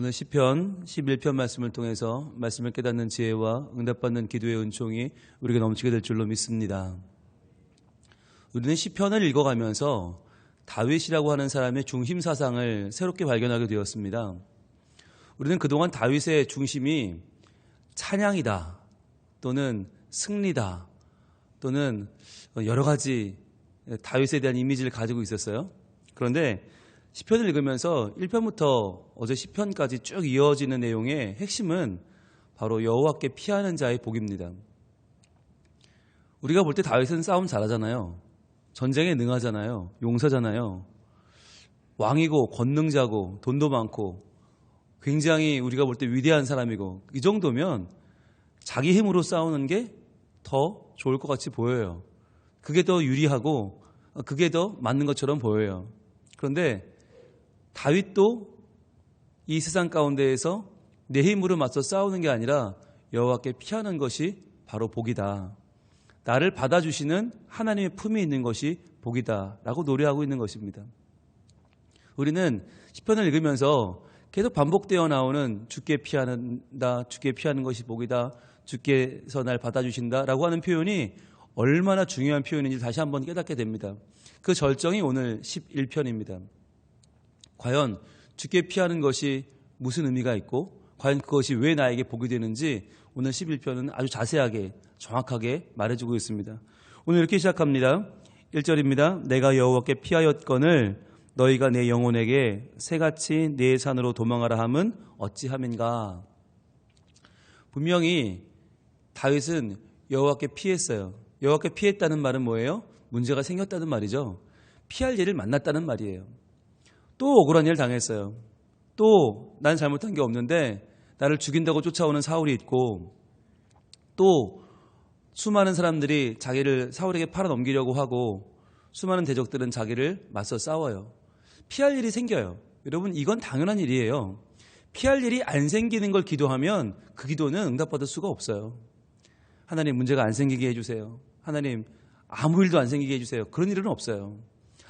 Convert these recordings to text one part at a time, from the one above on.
오늘 시편 11편 말씀을 통해서 말씀을 깨닫는 지혜와 응답받는 기도의 은총이 우리에게 넘치게 될 줄로 믿습니다. 우리는 시편을 읽어가면서 다윗이라고 하는 사람의 중심 사상을 새롭게 발견하게 되었습니다. 우리는 그동안 다윗의 중심이 찬양이다 또는 승리다 또는 여러 가지 다윗에 대한 이미지를 가지고 있었어요. 그런데 시편을 읽으면서 1편부터 어제 10편까지 쭉 이어지는 내용의 핵심은 바로 여호와께 피하는 자의 복입니다. 우리가 볼 때 다윗은 싸움 잘하잖아요. 전쟁에 능하잖아요. 용사잖아요. 왕이고 권능자고 돈도 많고 굉장히 우리가 볼 때 위대한 사람이고 이 정도면 자기 힘으로 싸우는 게 더 좋을 것 같이 보여요. 그게 더 유리하고 그게 더 맞는 것처럼 보여요. 그런데 다윗도 이 세상 가운데에서 내 힘으로 맞서 싸우는 게 아니라 여호와께 피하는 것이 바로 복이다. 나를 받아주시는 하나님의 품이 있는 것이 복이다라고 노래하고 있는 것입니다. 우리는 시편을 읽으면서 계속 반복되어 나오는 주께 피하는다, 주께 피하는 것이 복이다, 주께서 날 받아주신다라고 하는 표현이 얼마나 중요한 표현인지 다시 한번 깨닫게 됩니다. 그 절정이 오늘 11편입니다. 과연 주께 피하는 것이 무슨 의미가 있고 과연 그것이 왜 나에게 복이 되는지 오늘 11편은 아주 자세하게 정확하게 말해주고 있습니다. 오늘 이렇게 시작합니다. 1절입니다. 내가 여호와께 피하였건을 너희가 내 영혼에게 새같이 내 산으로 도망하라 함은 어찌함인가? 분명히 다윗은 여호와께 피했어요. 여호와께 피했다는 말은 뭐예요? 문제가 생겼다는 말이죠. 피할 일을 만났다는 말이에요. 또 억울한 일을 당했어요. 또 난 잘못한 게 없는데 나를 죽인다고 쫓아오는 사울이 있고 또 수많은 사람들이 자기를 사울에게 팔아넘기려고 하고 수많은 대적들은 자기를 맞서 싸워요. 피할 일이 생겨요. 여러분 이건 당연한 일이에요. 피할 일이 안 생기는 걸 기도하면 그 기도는 응답받을 수가 없어요. 하나님 문제가 안 생기게 해주세요. 하나님 아무 일도 안 생기게 해주세요. 그런 일은 없어요.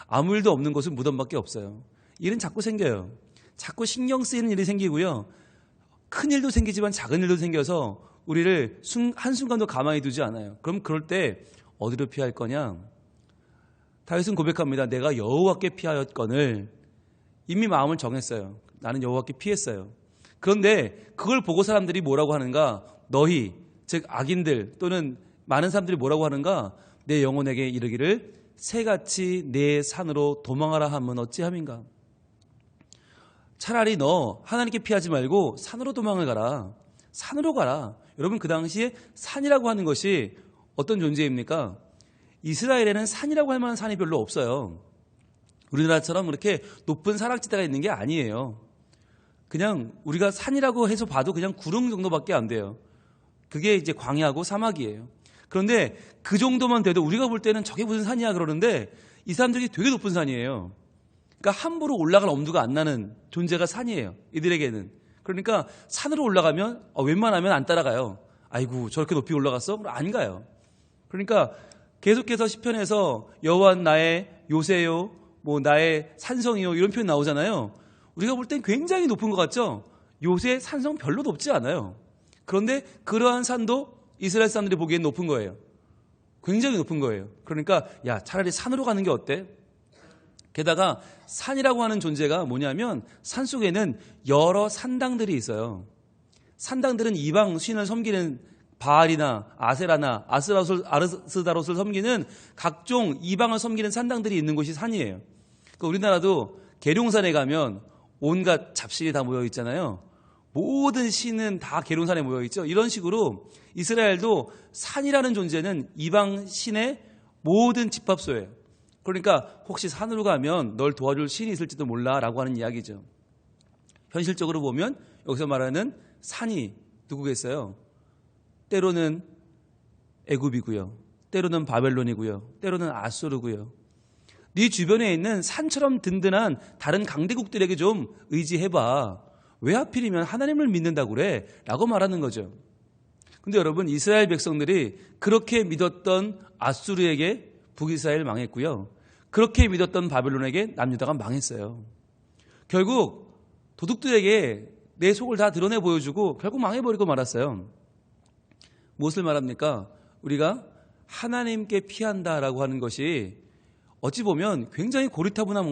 아무 일도 없는 곳은 무덤밖에 없어요. 일은 자꾸 생겨요. 자꾸 신경 쓰이는 일이 생기고요. 큰 일도 생기지만 작은 일도 생겨서 우리를 한순간도 가만히 두지 않아요. 그럼 그럴 때 어디로 피할 거냐? 다윗은 고백합니다. 내가 여호와께 피하였건을 이미 마음을 정했어요. 나는 여호와께 피했어요. 그런데 그걸 보고 사람들이 뭐라고 하는가? 너희 즉 악인들 또는 많은 사람들이 뭐라고 하는가? 내 영혼에게 이르기를 새같이 내 산으로 도망하라 하면 어찌함인가? 차라리 너 하나님께 피하지 말고 산으로 도망을 가라. 산으로 가라. 여러분 그 당시에 산이라고 하는 것이 어떤 존재입니까? 이스라엘에는 산이라고 할 만한 산이 별로 없어요. 우리나라처럼 그렇게 높은 사락지대가 있는 게 아니에요. 그냥 우리가 산이라고 해서 봐도 그냥 구름 정도밖에 안 돼요. 그게 이제 광야고 사막이에요. 그런데 그 정도만 돼도 우리가 볼 때는 저게 무슨 산이야 그러는데 이 사람들이 되게 높은 산이에요. 그러니까 함부로 올라갈 엄두가 안 나는 존재가 산이에요. 이들에게는. 그러니까 산으로 올라가면 어, 웬만하면 안 따라가요. 아이고 저렇게 높이 올라갔어? 그럼 안 가요. 그러니까 계속해서 시편에서 여호와 나의 요새요, 뭐 나의 산성이요 이런 표현 나오잖아요. 우리가 볼 땐 굉장히 높은 것 같죠? 요새 산성 별로 높지 않아요. 그런데 그러한 산도 이스라엘 사람들이 보기엔 높은 거예요. 굉장히 높은 거예요. 그러니까 야 차라리 산으로 가는 게 어때? 게다가 산이라고 하는 존재가 뭐냐면 산 속에는 여러 산당들이 있어요. 산당들은 이방 신을 섬기는 바알이나 아세라나 아스라솔, 아르스다롯을 섬기는 각종 이방을 섬기는 산당들이 있는 곳이 산이에요. 그러니까 우리나라도 계룡산에 가면 온갖 잡신이 다 모여 있잖아요. 모든 신은 다 계룡산에 모여 있죠. 이런 식으로 이스라엘도 산이라는 존재는 이방 신의 모든 집합소예요. 그러니까 혹시 산으로 가면 널 도와줄 신이 있을지도 몰라라고 하는 이야기죠. 현실적으로 보면 여기서 말하는 산이 누구겠어요? 때로는 애굽이고요. 때로는 바벨론이고요. 때로는 아수르고요. 네 주변에 있는 산처럼 든든한 다른 강대국들에게 좀 의지해봐. 왜 하필이면 하나님을 믿는다고 그래? 라고 말하는 거죠. 근데 여러분, 이스라엘 백성들이 그렇게 믿었던 아수르에게 북이스라엘 망했고요. 그렇게 믿었던 바벨론에게 남유다가 망했어요. 결국 도둑들에게 내 속을 다 드러내 보여주고 결국 망해버리고 말았어요. 무엇을 말합니까? 우리가 하나님께 피한다라고 하는 것이 어찌 보면 굉장히 고리타분한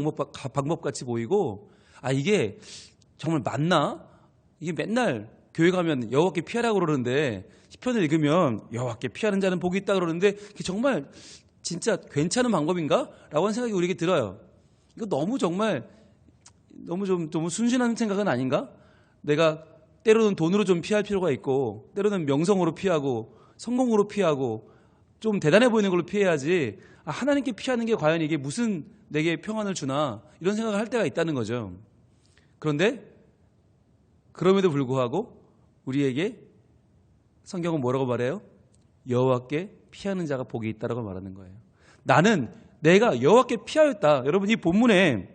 방법, 같이 보이고 아 이게 정말 맞나? 이게 맨날 교회 가면 여호와께 피하라고 그러는데 시편을 읽으면 여호와께 피하는 자는 복이 있다 그러는데 정말 진짜 괜찮은 방법인가? 라고 하는 생각이 우리에게 들어요. 이거 너무 정말 너무 좀 너무 순진한 생각은 아닌가? 내가 때로는 돈으로 좀 피할 필요가 있고 때로는 명성으로 피하고 성공으로 피하고 좀 대단해 보이는 걸로 피해야지 아, 하나님께 피하는 게 과연 이게 무슨 내게 평안을 주나 이런 생각을 할 때가 있다는 거죠. 그런데 그럼에도 불구하고 우리에게 성경은 뭐라고 말해요? 여호와께 피하는 자가 복이 있다라고 말하는 거예요. 나는 내가 여호와께 피하였다. 여러분 이 본문에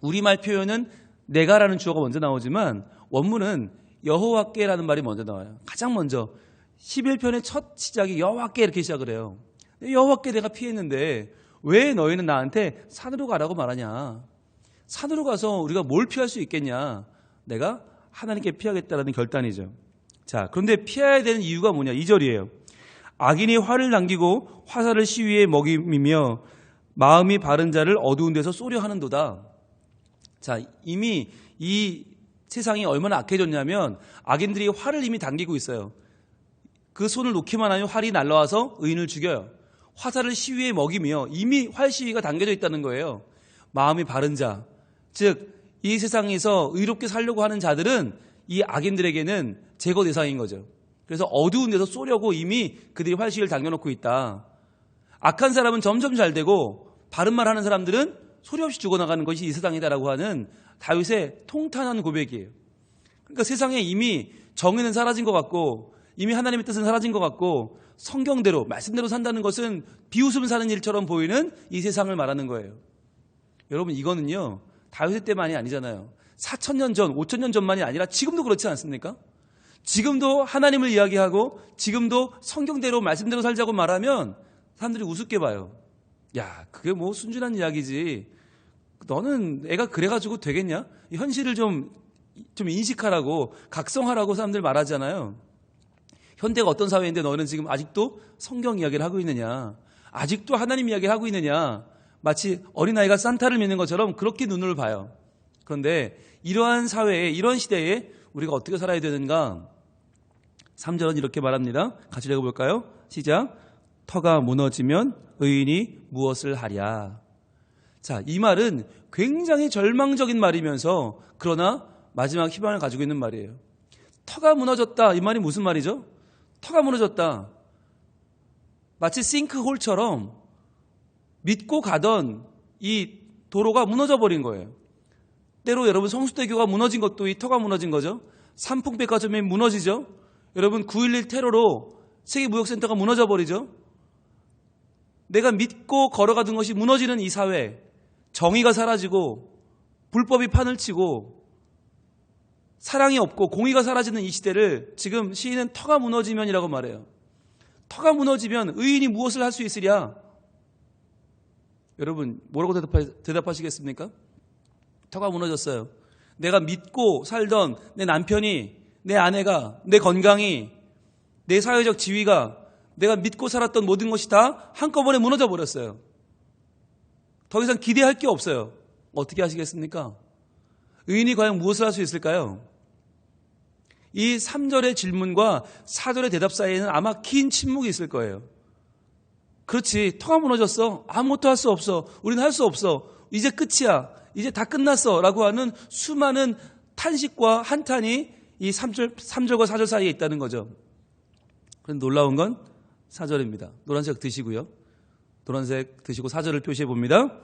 우리말 표현은 내가라는 주어가 먼저 나오지만 원문은 여호와께라는 말이 먼저 나와요. 가장 먼저 11편의 첫 시작이 여호와께 이렇게 시작을 해요. 여호와께 내가 피했는데 왜 너희는 나한테 산으로 가라고 말하냐? 산으로 가서 우리가 뭘 피할 수 있겠냐? 내가 하나님께 피하겠다라는 결단이죠. 자, 그런데 피해야 되는 이유가 뭐냐? 2절이에요. 악인이 화를 남기고 화살을 시위에 먹이며 마음이 바른 자를 어두운 데서 쏘려 하는도다. 자, 이미 이 세상이 얼마나 악해졌냐면 악인들이 활을 이미 당기고 있어요. 그 손을 놓기만 하면 활이 날라와서 의인을 죽여요. 화살을 시위에 먹이며 이미 활 시위가 당겨져 있다는 거예요. 마음이 바른 자. 즉, 이 세상에서 의롭게 살려고 하는 자들은 이 악인들에게는 제거 대상인 거죠. 그래서 어두운 데서 쏘려고 이미 그들이 활시위를 당겨놓고 있다. 악한 사람은 점점 잘 되고 바른 말 하는 사람들은 소리 없이 죽어나가는 것이 이 세상이다라고 하는 다윗의 통탄한 고백이에요. 그러니까 세상에 이미 정의는 사라진 것 같고 이미 하나님의 뜻은 사라진 것 같고 성경대로 말씀대로 산다는 것은 비웃음 사는 일처럼 보이는 이 세상을 말하는 거예요. 여러분 이거는요 다윗의 때만이 아니잖아요. 4천 년 전, 5천 년 전만이 아니라 지금도 그렇지 않습니까? 지금도 하나님을 이야기하고 지금도 성경대로 말씀대로 살자고 말하면 사람들이 우습게 봐요. 야, 그게 뭐 순진한 이야기지. 너는 애가 그래가지고 되겠냐? 현실을 좀, 좀 인식하라고, 각성하라고 사람들 말하잖아요. 현대가 어떤 사회인데 너는 지금 아직도 성경 이야기를 하고 있느냐? 아직도 하나님 이야기를 하고 있느냐? 마치 어린아이가 산타를 믿는 것처럼 그렇게 눈을 봐요. 그런데 이러한 사회에, 이런 시대에 우리가 어떻게 살아야 되는가? 3절은 이렇게 말합니다. 같이 읽어볼까요? 시작. 터가 무너지면 의인이 무엇을 하랴. 자, 이 말은 굉장히 절망적인 말이면서 그러나 마지막 희망을 가지고 있는 말이에요. 터가 무너졌다. 이 말이 무슨 말이죠? 터가 무너졌다. 마치 싱크홀처럼 믿고 가던 이 도로가 무너져 버린 거예요. 때로 여러분 성수대교가 무너진 것도 이 터가 무너진 거죠. 삼풍백화점이 무너지죠. 여러분 9.11 테러로 세계무역센터가 무너져 버리죠. 내가 믿고 걸어가던 것이 무너지는 이 사회, 정의가 사라지고 불법이 판을 치고 사랑이 없고 공의가 사라지는 이 시대를 지금 시인은 터가 무너지면이라고 말해요. 터가 무너지면 의인이 무엇을 할 수 있으랴? 여러분 뭐라고 대답하, 시겠습니까 터가 무너졌어요. 내가 믿고 살던 내 남편이, 내 아내가, 내 건강이, 내 사회적 지위가 내가 믿고 살았던 모든 것이 다 한꺼번에 무너져 버렸어요. 더 이상 기대할 게 없어요. 어떻게 하시겠습니까? 의인이 과연 무엇을 할 수 있을까요? 이 3절의 질문과 4절의 대답 사이에는 아마 긴 침묵이 있을 거예요. 그렇지. 터가 무너졌어. 아무것도 할 수 없어. 우리는 할 수 없어. 이제 끝이야. 이제 다 끝났어. 라고 하는 수많은 탄식과 한탄이 이 3절, 3절과 4절 사이에 있다는 거죠. 그런데 놀라운 건 4절입니다. 노란색 드시고요. 노란색 드시고 4절을 표시해 봅니다.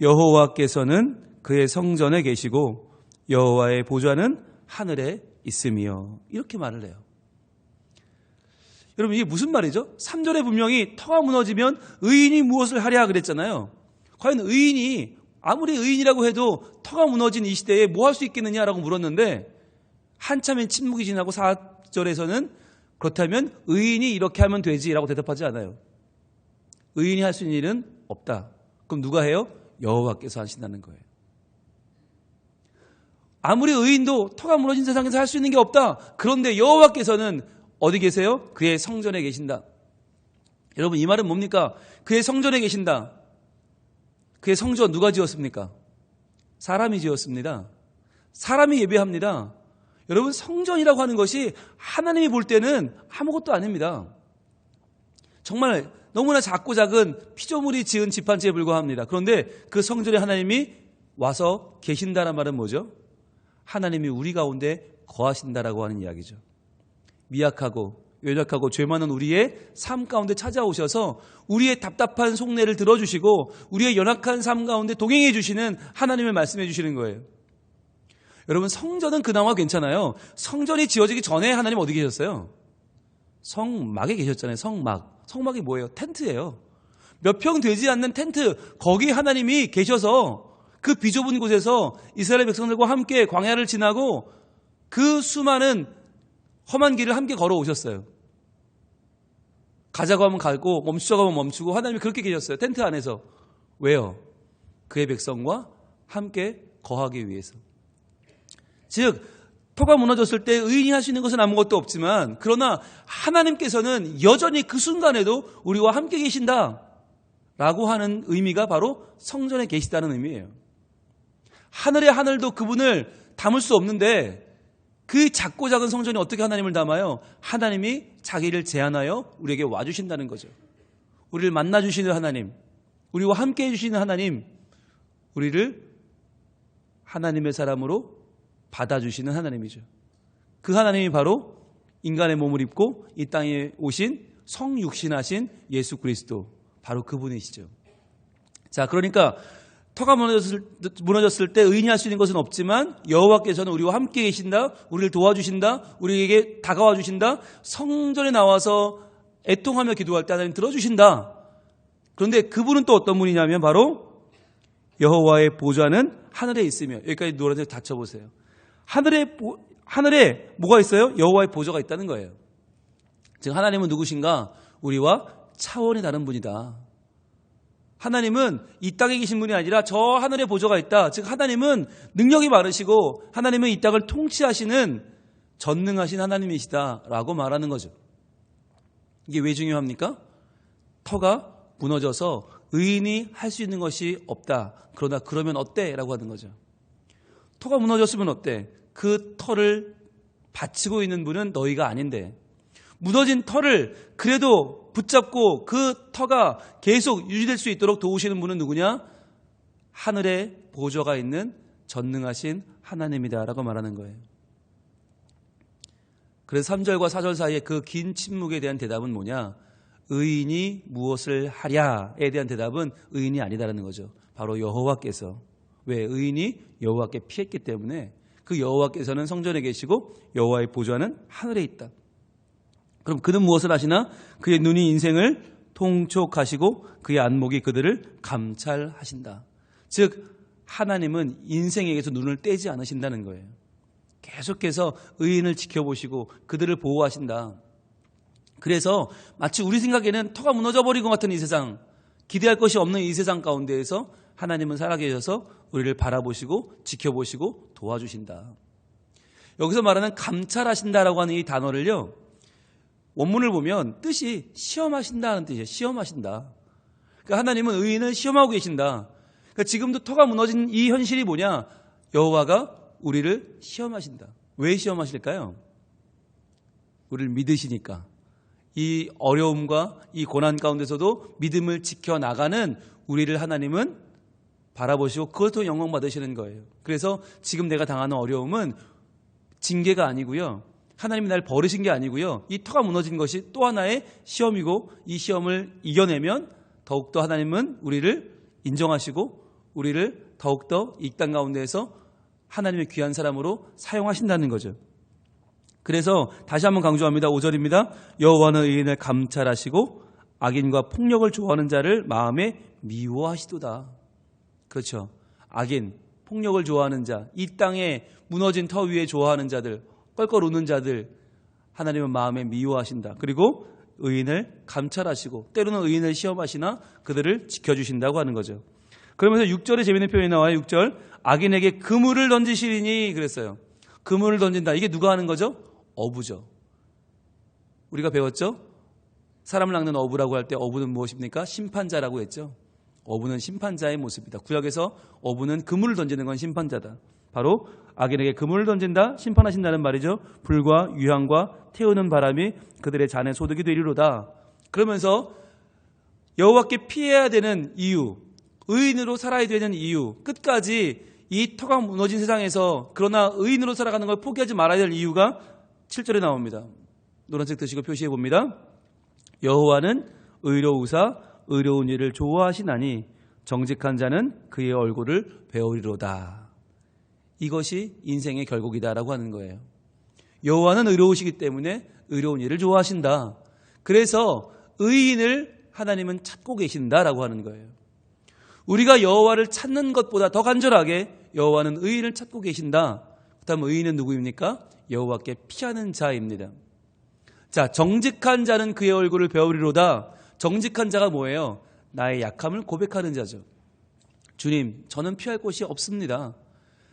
여호와께서는 그의 성전에 계시고 여호와의 보좌는 하늘에 있으며 이렇게 말을 해요. 여러분 이게 무슨 말이죠? 3절에 분명히 터가 무너지면 의인이 무엇을 하랴 그랬잖아요. 과연 의인이 아무리 의인이라고 해도 터가 무너진 이 시대에 뭐 할 수 있겠느냐라고 물었는데 한참의 침묵이 지나고 4절에서는 그렇다면 의인이 이렇게 하면 되지라고 대답하지 않아요. 의인이 할 수 있는 일은 없다. 그럼 누가 해요? 여호와께서 하신다는 거예요. 아무리 의인도 터가 무너진 세상에서 할 수 있는 게 없다. 그런데 여호와께서는 어디 계세요? 그의 성전에 계신다. 여러분 이 말은 뭡니까? 그의 성전에 계신다. 그의 성전 누가 지었습니까? 사람이 지었습니다. 사람이 예배합니다. 여러분 성전이라고 하는 것이 하나님이 볼 때는 아무것도 아닙니다. 정말 너무나 작고 작은 피조물이 지은 집한 채에 불과합니다. 그런데 그 성전에 하나님이 와서 계신다는 말은 뭐죠? 하나님이 우리 가운데 거하신다라고 하는 이야기죠. 미약하고 연약하고 죄 많은 우리의 삶 가운데 찾아오셔서 우리의 답답한 속내를 들어주시고 우리의 연약한 삶 가운데 동행해 주시는 하나님을 말씀해 주시는 거예요. 여러분 성전은 그나마 괜찮아요. 성전이 지어지기 전에 하나님 어디 계셨어요? 성막에 계셨잖아요. 성막. 성막이 뭐예요? 텐트예요. 몇 평 되지 않는 텐트. 거기 하나님이 계셔서 그 비좁은 곳에서 이스라엘 백성들과 함께 광야를 지나고 그 수많은 험한 길을 함께 걸어오셨어요. 가자고 하면 가고 멈추자고 하면 멈추고 하나님이 그렇게 계셨어요. 텐트 안에서. 왜요? 그의 백성과 함께 거하기 위해서. 즉 터가 무너졌을 때 의인이 할 수 있는 것은 아무것도 없지만 그러나 하나님께서는 여전히 그 순간에도 우리와 함께 계신다 라고 하는 의미가 바로 성전에 계시다는 의미예요. 하늘의 하늘도 그분을 담을 수 없는데 그 작고 작은 성전이 어떻게 하나님을 담아요? 하나님이 자기를 제안하여 우리에게 와주신다는 거죠. 우리를 만나주시는 하나님, 우리와 함께 해주시는 하나님, 우리를 하나님의 사람으로 받아주시는 하나님이죠. 그 하나님이 바로 인간의 몸을 입고 이 땅에 오신 성육신하신 예수 그리스도 바로 그분이시죠. 자, 그러니까 터가 무너졌을, 무너졌을 때 의인이 할수 있는 것은 없지만 여호와께서는 우리와 함께 계신다. 우리를 도와주신다. 우리에게 다가와 주신다. 성전에 나와서 애통하며 기도할 때 하나님 들어주신다. 그런데 그분은 또 어떤 분이냐면 바로 여호와의 보좌는 하늘에 있으며 여기까지 노란색 닫혀보세요. 하늘에 보- 하늘에 뭐가 있어요? 여호와의 보좌가 있다는 거예요. 즉 하나님은 누구신가? 우리와 차원이 다른 분이다. 하나님은 이 땅에 계신 분이 아니라 저 하늘에 보좌가 있다. 즉 하나님은 능력이 많으시고 하나님은 이 땅을 통치하시는 전능하신 하나님이시다라고 말하는 거죠. 이게 왜 중요합니까? 터가 무너져서 의인이 할 수 있는 것이 없다. 그러나 그러면 어때? 라고 하는 거죠. 터가 무너졌으면 어때? 그 터를 받치고 있는 분은 너희가 아닌데 무너진 터를 그래도 붙잡고 그 터가 계속 유지될 수 있도록 도우시는 분은 누구냐? 하늘에 보좌가 있는 전능하신 하나님이다라고 말하는 거예요. 그래서 3절과 4절 사이에 그 긴 침묵에 대한 대답은 뭐냐? 의인이 무엇을 하랴에 대한 대답은 의인이 아니다라는 거죠. 바로 여호와께서 왜 의인이 여호와께 피했기 때문에 그 여호와께서는 성전에 계시고 여호와의 보좌는 하늘에 있다. 그럼 그는 무엇을 하시나? 그의 눈이 인생을 통촉하시고 그의 안목이 그들을 감찰하신다. 즉 하나님은 인생에게서 눈을 떼지 않으신다는 거예요. 계속해서 의인을 지켜보시고 그들을 보호하신다. 그래서 마치 우리 생각에는 터가 무너져 버린 것 같은 이 세상, 기대할 것이 없는 이 세상 가운데에서 하나님은 살아계셔서 우리를 바라보시고 지켜보시고 도와주신다. 여기서 말하는 감찰하신다라고 하는 이 단어를요, 원문을 보면 뜻이 시험하신다는 뜻이에요. 시험하신다. 그러니까 하나님은 의인을 시험하고 계신다. 그러니까 지금도 터가 무너진 이 현실이 뭐냐? 여호와가 우리를 시험하신다. 왜 시험하실까요? 우리를 믿으시니까. 이 어려움과 이 고난 가운데서도 믿음을 지켜 나가는 우리를 하나님은 바라보시고 그것도 영광 받으시는 거예요. 그래서 지금 내가 당하는 어려움은 징계가 아니고요. 하나님이 날 버리신 게 아니고요. 이 터가 무너진 것이 또 하나의 시험이고 이 시험을 이겨내면 더욱더 하나님은 우리를 인정하시고 우리를 더욱더 이 땅 가운데에서 하나님의 귀한 사람으로 사용하신다는 거죠. 그래서 다시 한번 강조합니다. 5절입니다. 여호와는 의인을 감찰하시고 악인과 폭력을 좋아하는 자를 마음에 미워하시도다. 그렇죠. 악인, 폭력을 좋아하는 자, 이 땅에 무너진 터 위에 좋아하는 자들, 껄껄 웃는 자들 하나님은 마음에 미워하신다. 그리고 의인을 감찰하시고 때로는 의인을 시험하시나 그들을 지켜주신다고 하는 거죠. 그러면서 6절에 재밌는 표현이 나와요. 6절. 악인에게 그물을 던지시리니 그랬어요. 그물을 던진다. 이게 누가 하는 거죠? 어부죠. 우리가 배웠죠? 사람을 낚는 어부라고 할 때 어부는 무엇입니까? 심판자라고 했죠. 어부는 심판자의 모습이다. 구약에서 어부는 그물을 던지는 건 심판자다. 바로 악인에게 그물을 던진다 심판하신다는 말이죠. 불과 유황과 태우는 바람이 그들의 잔의 소득이 되리로다. 그러면서 여호와께 피해야 되는 이유, 의인으로 살아야 되는 이유, 끝까지 이 터가 무너진 세상에서 그러나 의인으로 살아가는 걸 포기하지 말아야 될 이유가 7절에 나옵니다. 노란색 드시고 표시해 봅니다. 여호와는 의로 우사 의로운 일을 좋아하시나니 정직한 자는 그의 얼굴을 배우리로다. 이것이 인생의 결국이다라고 하는 거예요. 여호와는 의로우시기 때문에 의로운 일을 좋아하신다. 그래서 의인을 하나님은 찾고 계신다라고 하는 거예요. 우리가 여호와를 찾는 것보다 더 간절하게 여호와는 의인을 찾고 계신다. 그다음 의인은 누구입니까? 여호와께 피하는 자입니다. 자, 정직한 자는 그의 얼굴을 배우리로다. 정직한 자가 뭐예요? 나의 약함을 고백하는 자죠. 주님, 저는 피할 곳이 없습니다.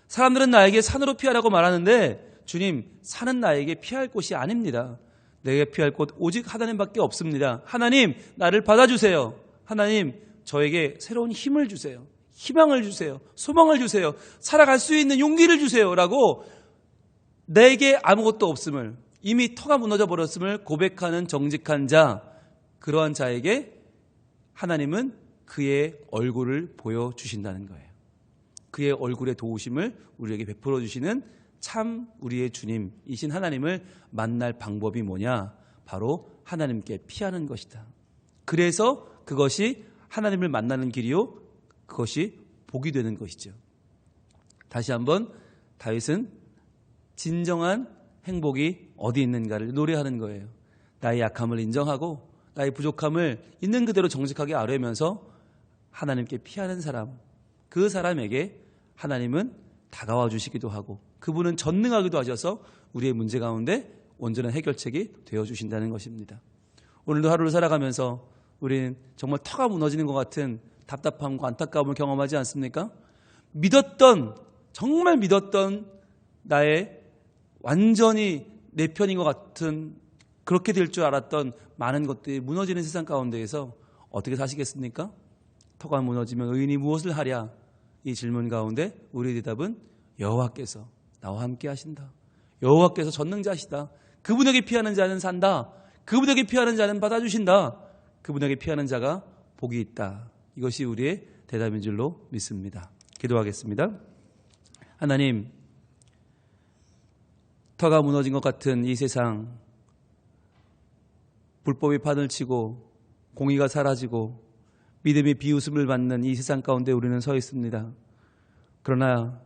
사람들은 나에게 산으로 피하라고 말하는데 주님, 산은 나에게 피할 곳이 아닙니다. 내게 피할 곳 오직 하나님밖에 없습니다. 하나님, 나를 받아주세요. 하나님, 저에게 새로운 힘을 주세요. 희망을 주세요. 소망을 주세요. 살아갈 수 있는 용기를 주세요. 라고 내게 아무것도 없음을 이미 터가 무너져 버렸음을 고백하는 정직한 자, 그러한 자에게 하나님은 그의 얼굴을 보여주신다는 거예요. 그의 얼굴의 도우심을 우리에게 베풀어 주시는 참 우리의 주님이신 하나님을 만날 방법이 뭐냐? 바로 하나님께 피하는 것이다. 그래서 그것이 하나님을 만나는 길이요. 그것이 복이 되는 것이죠. 다시 한번 다윗은 진정한 행복이 어디 있는가를 노래하는 거예요. 나의 약함을 인정하고 나의 부족함을 있는 그대로 정직하게 아뢰면서 하나님께 피하는 사람, 그 사람에게 하나님은 다가와 주시기도 하고 그분은 전능하기도 하셔서 우리의 문제 가운데 온전한 해결책이 되어 주신다는 것입니다. 오늘도 하루를 살아가면서 우리는 정말 터가 무너지는 것 같은 답답함과 안타까움을 경험하지 않습니까? 믿었던 정말 믿었던 나의 완전히 내 편인 것 같은 그렇게 될 줄 알았던 많은 것들이 무너지는 세상 가운데에서 어떻게 사시겠습니까? 터가 무너지면 의인이 무엇을 하랴? 이 질문 가운데 우리의 대답은 여호와께서 나와 함께 하신다. 여호와께서 전능자시다. 그분에게 피하는 자는 산다. 그분에게 피하는 자는 받아주신다. 그분에게 피하는 자가 복이 있다. 이것이 우리의 대답인 줄로 믿습니다. 기도하겠습니다. 하나님, 터가 무너진 것 같은 이 세상, 불법이 판을 치고 공의가 사라지고 믿음의 비웃음을 받는 이 세상 가운데 우리는 서 있습니다. 그러나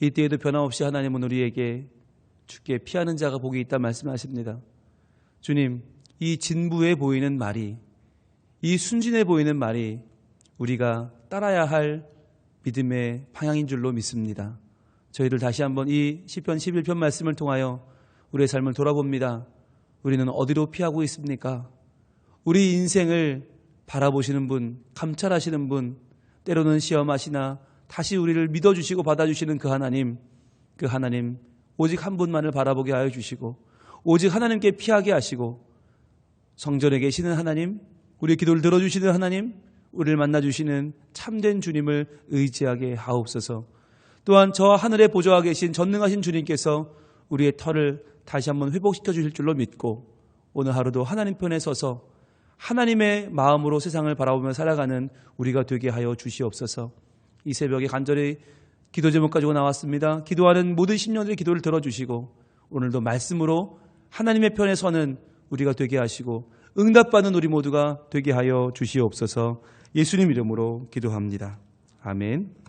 이때에도 변함없이 하나님은 우리에게 죽게 피하는 자가 복이 있다 말씀하십니다. 주님, 이 진부해 보이는 말이, 이 순진해 보이는 말이 우리가 따라야 할 믿음의 방향인 줄로 믿습니다. 저희들 다시 한번 이 시편 11편 말씀을 통하여 우리의 삶을 돌아봅니다. 우리는 어디로 피하고 있습니까? 우리 인생을 바라보시는 분, 감찰하시는 분, 때로는 시험하시나 다시 우리를 믿어주시고 받아주시는 그 하나님, 그 하나님, 오직 한 분만을 바라보게 하여 주시고, 오직 하나님께 피하게 하시고, 성전에 계시는 하나님, 우리의 기도를 들어주시는 하나님, 우리를 만나주시는 참된 주님을 의지하게 하옵소서. 또한 저 하늘에 보좌하 계신 전능하신 주님께서 우리의 털을 다시 한번 회복시켜 주실 줄로 믿고 오늘 하루도 하나님 편에 서서 하나님의 마음으로 세상을 바라보며 살아가는 우리가 되게 하여 주시옵소서. 이 새벽에 간절히 기도 제목 가지고 나왔습니다. 기도하는 모든 심령들의 기도를 들어주시고 오늘도 말씀으로 하나님의 편에 서는 우리가 되게 하시고 응답받는 우리 모두가 되게 하여 주시옵소서 예수님 이름으로 기도합니다. 아멘.